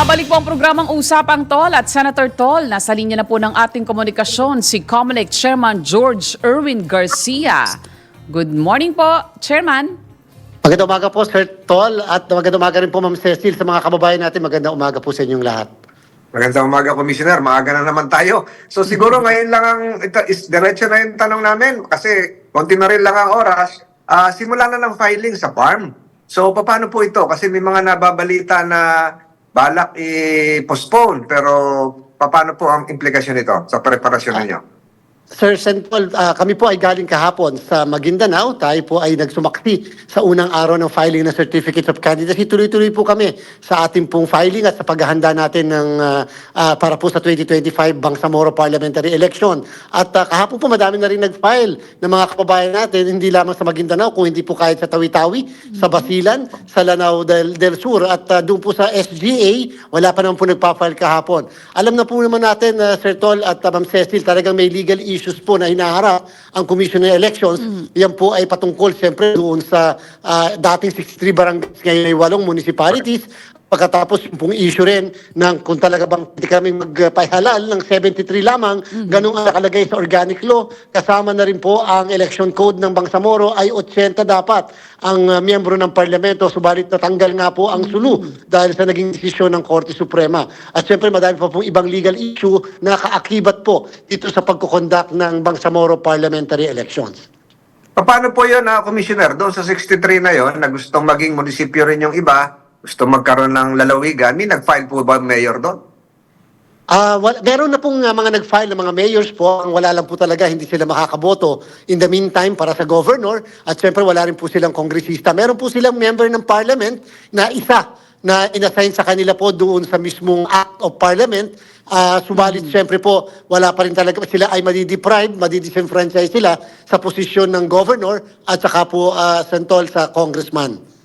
Babalik po ang programang Usapang Tol at Senator Tol. Nasa linya na po ng ating komunikasyon si Comelec Chairman George Erwin Garcia. Good morning po, Chairman. Magandang umaga po, Sir Tol, at magandang umaga rin po, Ma'am Cecil, sa mga kababayan natin. Magandang umaga po sa inyong lahat. Magandang umaga, Commissioner. Maaga na naman tayo. So siguro ngayon lang ang, ito, is, diretso na yung tanong namin kasi konti na rin lang ang oras. Ah, simula na ng filing sa farm. So paano po ito? Kasi may mga nababalita na balak i-postpone pero paano po ang implikasyon nito sa preparasyon ninyo? Sir Sentol, ah, kami po ay galing kahapon sa Maguindanao. Tayo po ay nagsumakti sa unang araw ng filing ng Certificate of Candidacy. Tuloy-tuloy po kami sa ating pong filing at sa paghahanda natin ng ah, ah, para po sa 2025 Bangsamoro Parliamentary Election. At ah, kahapon po madami na rin nag-file ng mga kababayan natin, hindi lamang sa Maguindanao, kung hindi po kahit sa Tawi-Tawi, sa Basilan, sa Lanao del, del Sur. At ah, doon po sa SGA, wala pa naman po nagpa-file kahapon. Alam na po naman natin, ah, Sir Tol at ah, Ma'am Cecil, talagang may legal issues po na hinaharap ang Commission on Elections. Yan po ay patungkol siyempre doon sa ah, dating 63 barangays, ngayon ay walong municipalities. Pagkatapos yung pong issue rin ng kung talaga bang hindi kami magpahalal ng 73 lamang, ganun ang nakalagay sa organic law. Kasama na rin po ang election code ng Bangsamoro ay 80 dapat ang ah, miyembro ng parlamento. Subalit natanggal nga po ang sulu dahil sa naging desisyon ng Korte Suprema. At syempre madami pa pong ibang legal issue na kaakibat po dito sa pagkukondak ng Bangsamoro parliamentary elections. Paano po yun, ah, Commissioner? Doon sa 63 na yon na gustong maging munisipyo rin yung iba, gusto magkaroon ng lalawigan, may nag-file po ba ang mayor doon? Ah, wala, meron na pong uh, mga nag-file ng mga mayors po, ang wala lang po talaga, hindi sila makakaboto in the meantime para sa governor at syempre wala rin po silang kongresista. Meron po silang member ng parliament na isa na inassign sa kanila po doon sa mismong Act of Parliament. Ah, subalit syempre po, wala pa rin talaga sila ay madideprive, madidisenfranchise sila sa posisyon ng governor at saka po ah, sentol sa congressman.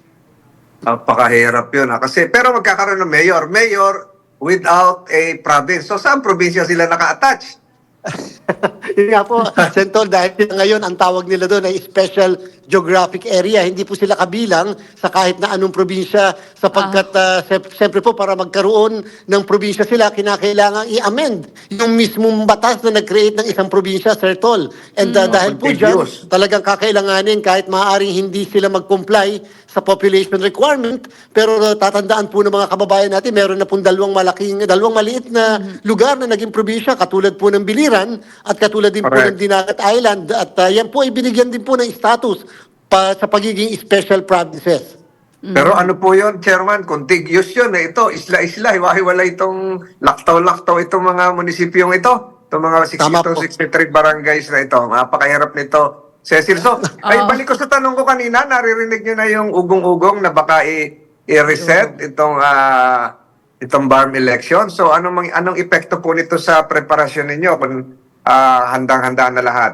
Napakahirap yun. Ha? Kasi, pero magkakaroon ng mayor. Mayor without a province. So, saan probinsya sila naka-attach? Yun nga po, Sentol, dahil ngayon ang tawag nila doon ay Special Geographic Area. Hindi po sila kabilang sa kahit na anong probinsya sapagkat siyem- siyempre po para magkaroon ng probinsya sila, kinakailangan i-amend yung mismong batas na nag-create ng isang probinsya, Sir Tol. And ah, dahil po dyan, talagang kakailanganin kahit maaaring hindi sila mag-comply sa population requirement, pero uh, tatandaan po ng mga kababayan natin, meron na pong dalawang malaking, dalawang maliit na lugar na naging probinsya, katulad po ng Biliran at katulad din po ng Correct. Dinagat Island. At uh, yan po ay binigyan din po ng status pa, sa pagiging special provinces. Pero ano po yun, Chairman? Contiguous yun. Eh. Ito, isla-isla. Hiwa-hiwala itong laktaw-laktaw itong mga munisipyong ito. Itong mga Tama 62, po. 63 barangays na ito. Napakahirap nito. Cecil, so, ay Oo. balik ko sa tanong ko kanina, naririnig nyo na yung ugong-ugong na baka i- i-reset itong ah, itong BARM election. So, anong, mang- anong epekto po nito sa preparasyon ninyo kung ah, handang-handa na lahat?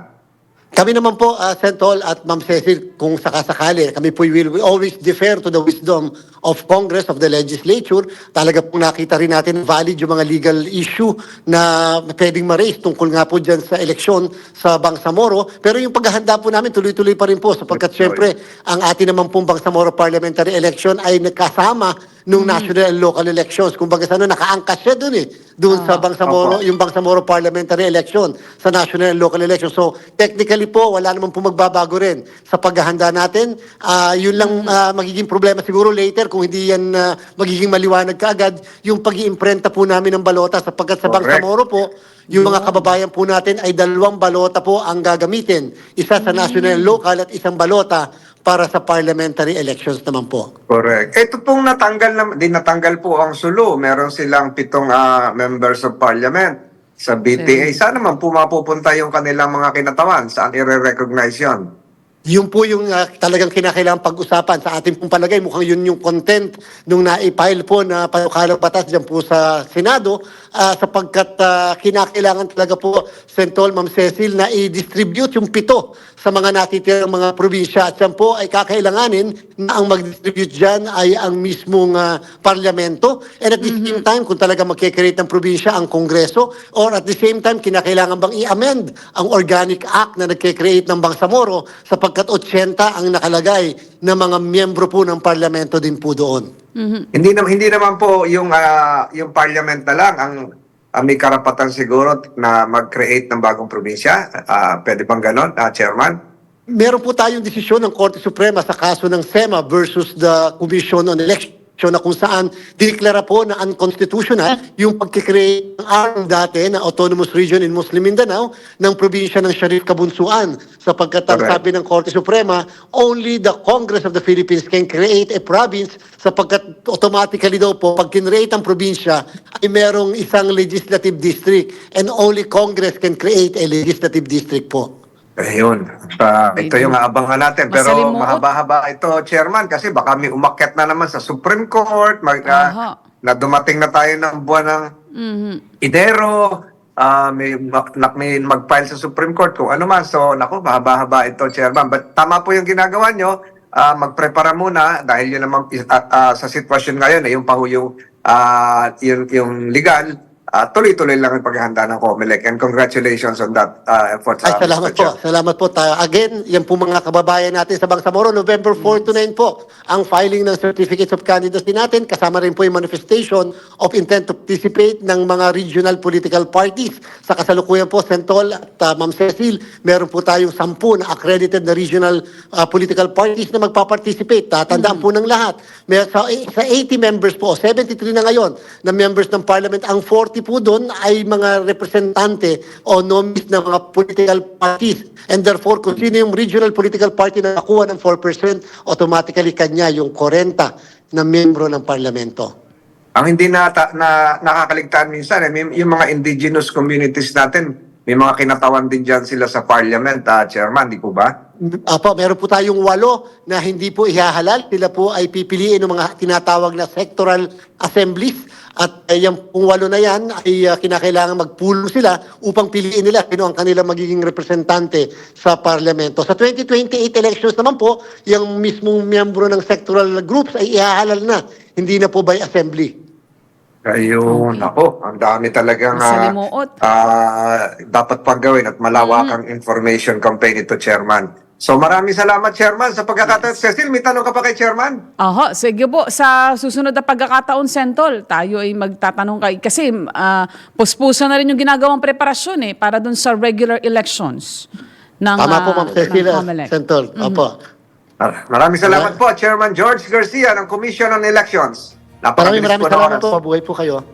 Kami naman po, uh, Sentol at Ma'am Cecil, kung sakasakali, kami po will, will always defer to the wisdom of Congress, of the legislature. Talaga po nakita rin natin valid yung mga legal issue na pwedeng ma-raise tungkol nga po dyan sa eleksyon sa Bangsamoro. Pero yung paghahanda po namin, tuloy-tuloy pa rin po sapagkat syempre, ang atin naman pong Bangsamoro parliamentary election ay nakasama nung national and local elections. Kung baga ano, nakaangkas siya dun eh. Doon sa Bangsamoro, Opo. yung Bangsamoro parliamentary election sa national and local election. So, technically po, wala naman po magbabago rin sa paghahanda natin. Ah, yun lang ah, magiging problema siguro later kung hindi yan ah, magiging maliwanag kaagad yung pag iimprenta po namin ng balota sapagkat sa. Bangsamoro po, yung mga kababayan po natin ay dalawang balota po ang gagamitin. Isa sa national and local at isang balota para sa parliamentary elections naman po. Correct. Ito pong natanggal na, di natanggal po ang Sulu. Meron silang pitong ah, members of parliament sa BTA. Saan naman po mapupunta yung kanilang mga kinatawan? Saan i-recognize yun? Yun po yung ah, talagang kinakailangan pag-usapan sa ating pong palagay. Mukhang yun yung content nung na-file po na panukalang batas dyan po sa Senado ah, sapagkat ah, kinakailangan talaga po, Sentol, Ma'am Cecil, na i-distribute yung pito sa mga natitirang mga probinsya. At yan po ay kakailanganin na ang mag-distribute dyan ay ang mismong ah, parlamento. And at the same time, kung talaga magkikreate ng probinsya ang Kongreso, or at the same time, kinakailangan bang i-amend ang Organic Act na nagkikreate ng Bangsamoro sapagkat 80 ang nakalagay na mga miyembro po ng parlamento din po doon. Hindi naman hindi naman po yung ah, yung parliament na lang ang ang may karapatan siguro na mag-create ng bagong probinsya. Ah, pwede bang ganon, ah, Chairman? Meron po tayong desisyon ng Korte Suprema sa kaso ng SEMA versus the Commission on Election na kung saan diniklara po na unconstitutional yung pagkikreate ng ARM dati na Autonomous Region in Muslim Mindanao ng probinsya ng Sharif Kabunsuan sapagkat ang Correct. sabi ng Korte Suprema only the Congress of the Philippines can create a province sapagkat automatically daw po pag kinreate ang probinsya ay merong isang legislative district and only Congress can create a legislative district po. Ayun. Ah, ito yung aabangan natin. Pero Masalimuot. mahaba-haba ito, Chairman, kasi baka may umakyat na naman sa Supreme Court, mag, ah, Aha. na dumating na tayo ng buwan ng Mhm. Idero, ah, may, mag, may mag-file sa Supreme Court kung ano man. So, naku, mahaba-haba ito, Chairman. But tama po yung ginagawa nyo. Ah, magprepara muna dahil yun naman ah, ah, sa sitwasyon ngayon, eh, yung pa ho yung, ah, yung, yung legal, ah, tuloy-tuloy lang ang paghahanda ng COMELEC. And congratulations on that ah, effort. Ay, salamat Mr. po. Chair. Salamat po. Ta- Again, yan po mga kababayan natin sa Bangsamoro, November 4 to 9 po, ang filing ng Certificates of Candidacy natin. Kasama rin po yung manifestation of intent to participate ng mga regional political parties. Sa kasalukuyan po, Sentol at uh, Ma'am Cecil, meron po tayong 10 na accredited na regional uh, political parties na magpaparticipate. Tatandaan po ng lahat. May, sa, sa 80 members po, 73 na ngayon, na members ng parliament, ang 40 po doon ay mga representante o nominees ng mga political parties. And therefore, kung sino yung regional political party na nakuha ng 4%, automatically kanya yung 40 na membro ng parlamento. Ang hindi na, na nakakaligtaan minsan, eh, yung mga indigenous communities natin, may mga kinatawan din dyan sila sa parliament, ah, Chairman, di po ba? Apo, meron po tayong walo na hindi po ihahalal. Sila po ay pipiliin ng mga tinatawag na sectoral assemblies. At eh, yung pong walo na yan ay uh, kinakailangan magpulong sila upang piliin nila sino ang kanilang magiging representante sa parlamento. Sa 2028 elections naman po, yung mismong miyembro ng sectoral groups ay ihahalal na. Hindi na po by assembly. Ayun, Okay. ako, ang dami talagang ah, Masalimuot. ah, dapat paggawin at malawakang information campaign ito, Chairman. So maraming salamat, Chairman, sa pagkakataon. Cecil, may tanong ka pa kay Chairman? Aha, sige po. Sa susunod na pagkakataon, Sentol, tayo ay magtatanong kay... Kasi uh, puspusan na rin yung ginagawang preparasyon eh, para dun sa regular elections ng, Tama po, ah, Ma'am COMELEC. Sentol. Opo. Ah, Maraming salamat po, Chairman George Garcia ng Commission on Elections. Maraming maraming salamat po. Mabuhay po kayo.